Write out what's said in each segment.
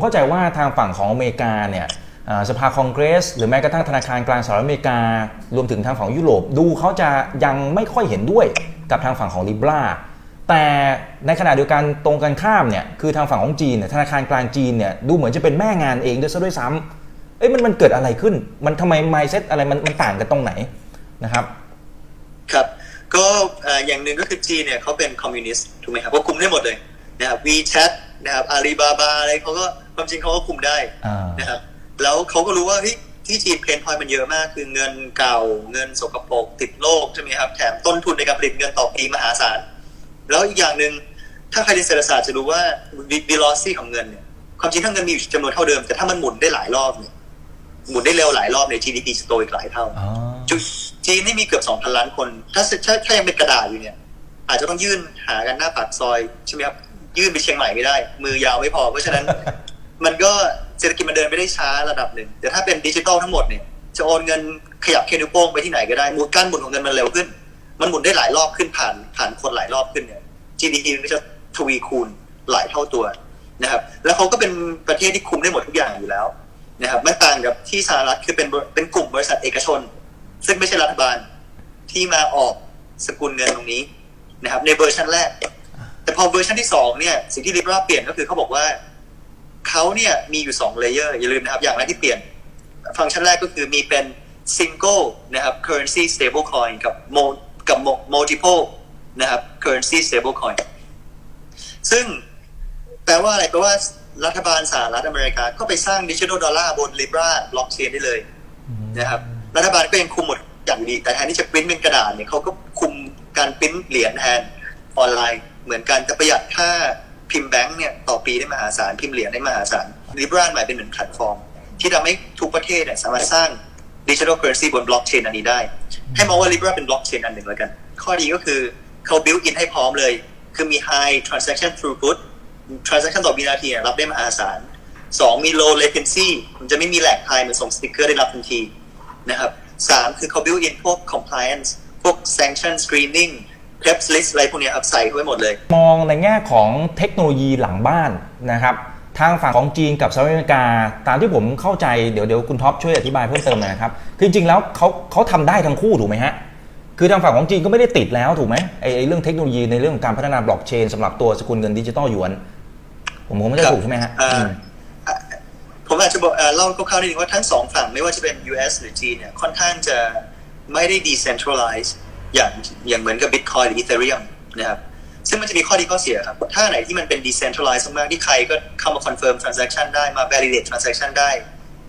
เข้าใจว่าทางฝั่งของอเมริกาเนี่ยสภาคองเกรส หรือแม้กระทั่งธนาคารกลางสหรัฐอเมริกา รวมถึงทางฝั่งยุโรปดูเขาจะยังไม่ค่อยเห็นด้วยกับทางฝั่งของลิบราแต่ในขณะเดียวกันตรงกันข้ามเนี่ยคือทางฝั่งของจีนธนาคารกลางจีนเนี่ยดูเหมือนจะเป็นแม่งานเองด้วยซะด้วยซ้ำเอ้ยมันมันเกิดอะไรขึ้น มันทำไมไมเซ็ตอะไรมันมันต่างกันตรงไหนนะครับ ครับก็อย่างหนึ่งก็คือจีนเนี่ยเขาเป็นคอมมิวนิสต์ถูกไหมครับเขาคุมได้หมดเลยนะครับ WeChat นะครับอาลีบาบาอะไรเขาก็ ความจริงเขาก็คุมได้อ่านนะครับแล้วเขาก็รู้ว่าเฮ้ยที่จีนเพนพอยมันเยอะมาก คือเงินเก่าเงินสกปรกติดโลกใช่ไหมครับแถมต้นทุนในการผลิตเงินต่อปีมหาศาล แล้วอีกอย่างหนึ่งถ้าใครเรียนเศรษฐศาสตร์จะรู้ว่า velocity ของเงินเนี่ยความจริงถ้าเงินมีอยู่จำนวนเท่าเดิม แต่ถ้ามันหมุนได้หลายรอบเนี่ยหมุนได้เร็วหลายรอบเนี่ย GDP จะโตอีกหลายเท่า อ๋อจุจีนนี่มีเกือบ 2,000 ล้านคน ถ้าถ้าถ้ายังเป็นกระดาษอยู่เนี่ย อาจจะต้องยื่นหากันหน้าปากซอย ใช่ไหมครับ ยื่นไปเชียงใหม่ไม่ได้ มือยาวไม่พอ เพราะฉะนั้น มันก็เศรษฐกิจมันเดินไม่ได้ช้าระดับหนึ่งแต่ถ้าเป็นดิจิตอลทั้งหมดเนี่ยจะโอนเงินขยับเคนิวโป้งไปที่ไหนก็ได้หมุนการหมุนของเงินมันเร็วขึ้น มันหมุนได้หลายรอบขึ้นผ่านผ่านคนหลายรอบขึ้นเนี่ย GDP มันก็จะทวีคูณหลายเท่าตัวนะครับ แล้วเขาก็เป็นประเทศที่คุมได้หมดทุกอย่างอยู่แล้วนะครับไม่ต่างกับที่สหรัฐคือเป็นเป็นกลุ่มบริษัทเอกชน ซึ่งไม่ใช่รัฐบาลที่มาออกสกุลเงินตรงนี้นะครับ ในเวอร์ชันแรก แต่พอเวอร์ชันที่สองเนี่ยสิ่งที่ Libra เปลี่ยนก็คือเขาบอกว่า เขาเนี่ยมีอยู่สองเลเยอร์อย่าลืมนะครับ อย่างแรกที่เปลี่ยน ฟังก์ชันแรกก็คือมีเป็น single นะครับ currency stable coin กับ mo- กับ multiple นะครับ currency stable coin ซึ่งแปลว่าอะไรแปลว่ารัฐบาลสหรัฐอเมริกา ก็ไปสร้างดิจิทัลดอลลาร์บน Libra blockchain ได้เลยนะครับรัฐบาลก็ยังคุมหมดอย่างดี แต่แทนที่จะปริ้นเป็นกระดาษเนี่ยเขาก็คุมการปริ้นเหรียญแทนออนไลน์ เหมือนกันจะประหยัดค่า พิมพ์แบงค์เนี่ยต่อปีได้มหาศาลพิมพ์เหรียญได้มหาศาลลิบราหมายเป็นเหมือนแพลตฟอร์ม ที่ทำให้ทุกประเทศเนี่ยสามารถสร้างดิจิทัลเคอร์เรนซีบนบล็อกเชนอันนี้ได้ ให้มองว่า Libra เป็นบล็อกเชนอันหนึ่งแล้วกัน ข้อดีก็คือเขา build in ให้พร้อมเลย คือมี high transaction throughput transaction ต่อวินาทีรับได้มหาศาลสองมี low latency มันจะไม่มีแหลกไทม์เหมือนส่งสติกเกอร์ได้รับทันทีนะครับสามคือเขา build in พวก compliance พวก sanction screening PEPs list อะไรพวกเนี้ยครับใส่เข้าไว้หมดเลย มองในแง่ของเทคโนโลยีหลังบ้านนะครับทางฝั่งของจีนกับสหรัฐอเมริกา ตามที่ผมเข้าใจเดี๋ยวเดี๋ยวคุณท็อปช่วยอธิบายเพิ่มเติมหน่อยนะครับคือจริงๆแล้วเขาเขาทำได้ทั้งคู่ถูกไหมฮะคือทางฝั่งของจีนก็ไม่ได้ติดแล้วถูกไหมไอ้ไอ้เรื่องเทคโนโลยีในเรื่องของการพัฒนาบล็อกเชนสำหรับตัวสกุลเงินดิจิตอลหยวน ผมคงไม่ได้ถูกใช่ไหมฮะเอ่ออือมอะผมอาจจะบอกเอ่อเล่าคร่าวๆนิดนึงว่าทั้งสองฝั่งไม่ว่าจะเป็น US หรือจีนเนี่ยค่อนข้างจะไม่ได้ decentralize อย่างอย่างเหมือนกับ Bitcoin หรือ Ethereum นะครับซึ่งมันจะมีข้อดีข้อเสียครับ ถ้าไหนที่มันเป็น decentralize มากที่ใครก็เข้ามา confirm transaction ได้มา validate transaction ได้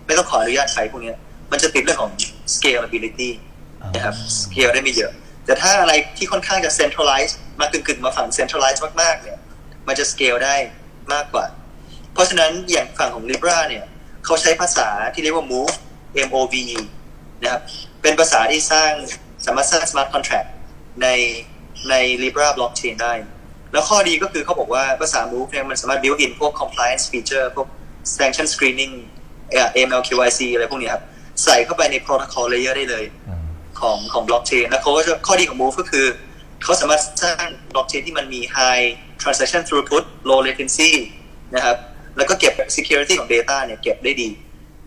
ไม่ต้องขออนุญาตใครพวกนี้มันจะติดเรื่องของ scalability นะครับ scale ได้ไม่เยอะ แต่ถ้าอะไรที่ค่อนข้างจะ centralize มากึ่งๆมาฝั่ง centralize มากๆเนี่ย มันจะ scale ได้มากกว่า เพราะฉะนั้นอย่างฝั่งของ Libra เนี่ยเขาใช้ภาษาที่เรียกว่า move M O V E นะครับเป็นภาษาที่สร้าง สามารถสร้าง smart contract ในใน Libra blockchain ได้ แล้วข้อดีก็คือเขาบอกว่าภาษา move เนี่ยมันสามารถ build in พวก compliance feature พวก sanction screening เอ่อ AML KYC อะไรพวกเนี้ยครับ ใส่เข้าไปใน protocol layer ได้เลยของของบล็อกเชนแล้วเขาก็จะข้อดีของ Move ก็คือ เขาสามารถสร้างบล็อกเชนที่มันมี high transaction throughput low latency นะครับ แล้วก็เก็บ security ของ data เนี่ยเก็บได้ดี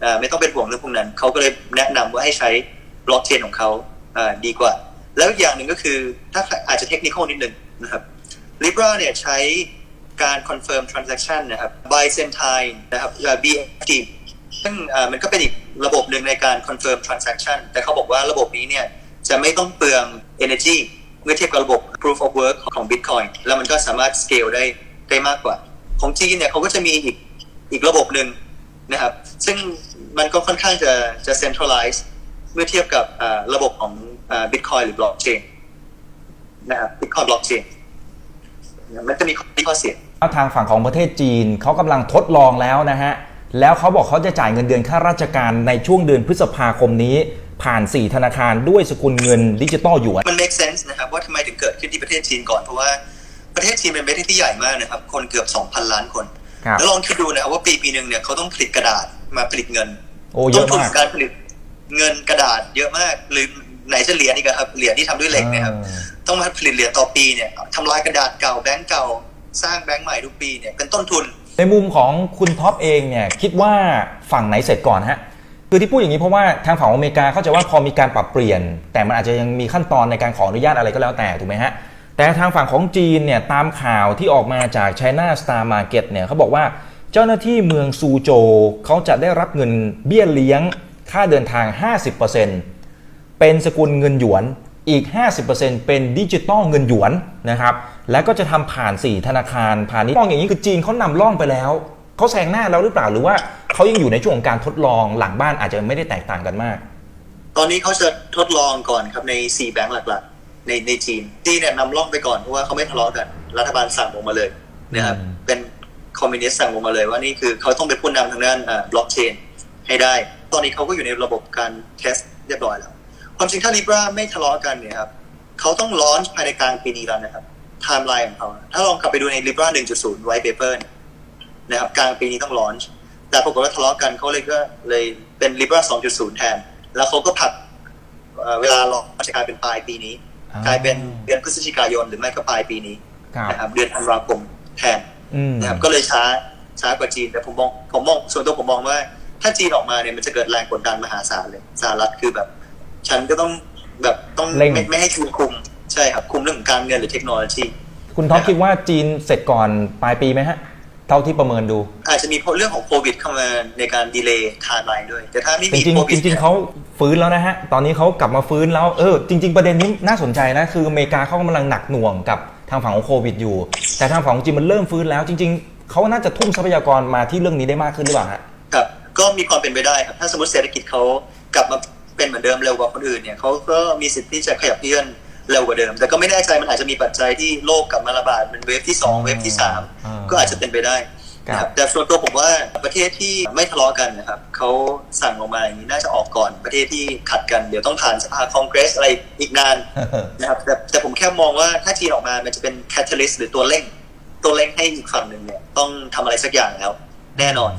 อ่าไม่ต้องเป็นห่วงเรื่องพวกนั้น เขาก็เลยแนะนำว่าให้ใช้บล็อกเชนของเขาอ่า ดีกว่า แล้วอีกอย่างหนึ่งก็คือถ้าอาจจะเทคนิคนิดนึงนะครับ Libra เนี่ยใช้การ confirm transaction นะครับ Byzantine นะครับ BFT ซึ่งมันก็เป็นอีกระบบหนึ่งในการ confirm transaction แต่เขาบอกว่าระบบนี้เนี่ยจะไม่ต้องเปลือง energy เมื่อเทียบกับระบบ proof of work ของ Bitcoin แล้วมันก็สามารถ scale ได้ได้มากกว่า ของจีนเนี่ยเขาก็จะมีอีกอีกระบบหนึ่งนะครับ ซึ่งมันก็ค่อนข้างจะจะ centralize เมื่อเทียบกับอ่าระบบของอ่า Bitcoin หรือ blockchain นะครับ Bitcoin blockchain มันจะมีข้อดีข้อเสียแล้วทางฝั่งของประเทศจีนเขากำลังทดลองแล้วนะฮะ แล้วเขาบอกเขาจะจ่ายเงินเดือนข้าราชการในช่วงเดือนพฤษภาคมนี้ ผ่าน 4 ธนาคารด้วยสกุลเงินดิจิตอลหยวน มัน make sense นะครับ ว่าทำไมถึงเกิดขึ้นที่ประเทศจีนก่อน เพราะว่าประเทศจีนเป็นประเทศที่ใหญ่มากนะครับ คนเกือบ 2,000 ล้านคนครับแล้วลองคิดดูนะครับว่าปีปีหนึ่งเนี่ยเขาต้องผลิตกระดาษมาผลิตเงินโอ้เยต้นอะทุนมากการผลิต เงินกระดาษเยอะมาก หรือไหนจะเหรียญอีกอะครับ เหรียญที่ทำด้วยเหล็กเนะครับอ่าต้องมาผลิตเหรียญต่อปีเนี่ยทำลายกระดาษเก่าแบงก์เก่า สร้างแบงก์ใหม่ทุกปีเนี่ยเป็นต้นทุน ในมุมของคุณท็อปเองเนี่ยคิดว่าฝั่งไหนเสร็จก่อนฮะคือที่พูดอย่างนี้เพราะว่าทางฝั่งอเมริกาเข้าใจว่าพอมีการปรับเปลี่ยน แต่มันอาจจะยังมีขั้นตอนในการขออนุญาตอะไรก็แล้วแต่ถูกไหมฮะแต่ทางฝั่งของจีนเนี่ยตามข่าวที่ออกมาจาก China Star Market เนี่ยเขาบอกว่าเจ้าหน้าที่เมืองซูโจวเขาจะได้รับเงินเบี้ยเลี้ยง ค่าเดินทาง 50%เป็นสกุลเงินหยวนอีก 50%เป็นดิจิตอลเงินหยวนนะครับ แล้วก็จะทำผ่าน 4 ธนาคารผ่านนี้มองอย่างนี้คือจีนเขานำล่องไปแล้ว เขาแซงหน้าแล้วหรือเปล่าหรือว่าเขายังอยู่ในช่วงของการทดลองหลังบ้านอาจจะไม่ได้แตกต่างกันมาก ตอนนี้เขาจะทดลองก่อนครับใน 4 แบงก์หลักๆ ในในจีนจีนเนี่ยนำร่องไปก่อนเพราะว่าเขาไม่ทะเลาะกัน รัฐบาลสั่งลงมาเลยนะครับอืมเป็นคอมมิวนิสต์สั่งลงมาเลยว่านี่คือเขาต้องเป็นผู้นำทางด้านบล็อกเชนให้ได้ ตอนนี้เขาก็อยู่ในระบบการเทสเรียบร้อยแล้ว ความจริงถ้า Libra ไม่ทะเลาะกันเนี่ยครับเขาต้องลอนช์ภายในกลางปีนี้แล้วนะครับไทม์ไลน์ของเขา ถ้าลองกลับไปดูใน Libra 1.0 white paper เนี่ยนะครับกลางปีนี้ต้องลอนช์แต่ปรากฏว่าทะเลาะกันเขาเลยก็เลยเป็น Libra 2.0 แทน แล้วเขาก็ผลักเอ่อเวลารอจะกลายเป็นปลายปีนี้อ่ากลายเป็นเดือนพฤศจิกายนหรือไม่ก็ปลายปีนี้ครับนะครับเดือนธันวาคมแทนอืมนะครับก็เลยช้าช้ากว่าจีนแต่ผมมองผมมองส่วนตัวผมมองว่า ถ้าจีนออกมาเนี่ยมันจะเกิดแรงกดดันมหาศาลเลยสหรัฐคือแบบ ฉันก็ต้องแบบต้องเร่ง ไม่ไม่ให้จีนคุม ใช่ครับคุมเรื่องของการเงินหรือเทคโนโลยีคุณท็อปคิดว่าจีนเสร็จก่อนปลายปีไหมฮะ เท่าที่ประเมินดู อาจจะมีเรื่องของโควิดเข้ามาในการดีเลย์ไทม์ไลน์ด้วย แต่ถ้าไม่จมีริงโคๆวิจดริงๆเขาฟื้นแล้วนะฮะ ตอนนี้เขากลับมาฟื้นแล้วเออจริง ๆ ประเด็นนี้น่าสนใจนะคืออเมริกาเขากำลังหนักหน่วงกับทางฝั่งของโควิดอยู่ แต่ทางฝั่งของจีนมันเริ่มฟื้นแล้ว จริง ๆเขาน่าจะทุ่มทรัพยากรมาที่เรื่องนี้ได้มากขึ้นหรือเปล่าฮะครับ ก็มีความเป็นไปได้ครับถ้าสมมติเศรษฐกิจเขากลับมาเป็นเหมือนเดิมเร็วกว่าคนอื่นเนี่ยเขาก็มีสิทธิ์ที่จะขยับเคลื่อนเร็วกว่าเดิม แต่ก็ไม่แน่ใจมันอาจจะมีปัจจัยที่โลกกลับมาระบาดเป็นเวฟที่สองเวฟที่สามอ่าก็อาจจะเป็นไปได้นะคครัรับบแต่ส่วนตัวผมว่าประเทศที่ไม่ทะเลาะกันนะครับเขาสั่งลงมาอย่างนี้น่าจะออกก่อนประเทศที่ขัดกันเดี๋ยวต้องผ่านสภาคองเกรสอะไรอีกนานนะครับแต่แต่ผมแค่มองว่าถ้าจีนออกมามันจะเป็นแคตตาลิสต์หรือตัวเร่ง ตัวเร่งให้อีกฝั่งหนึ่งเนี่ยต้องทำอะไรสักอย่างแล้ว แน่นอน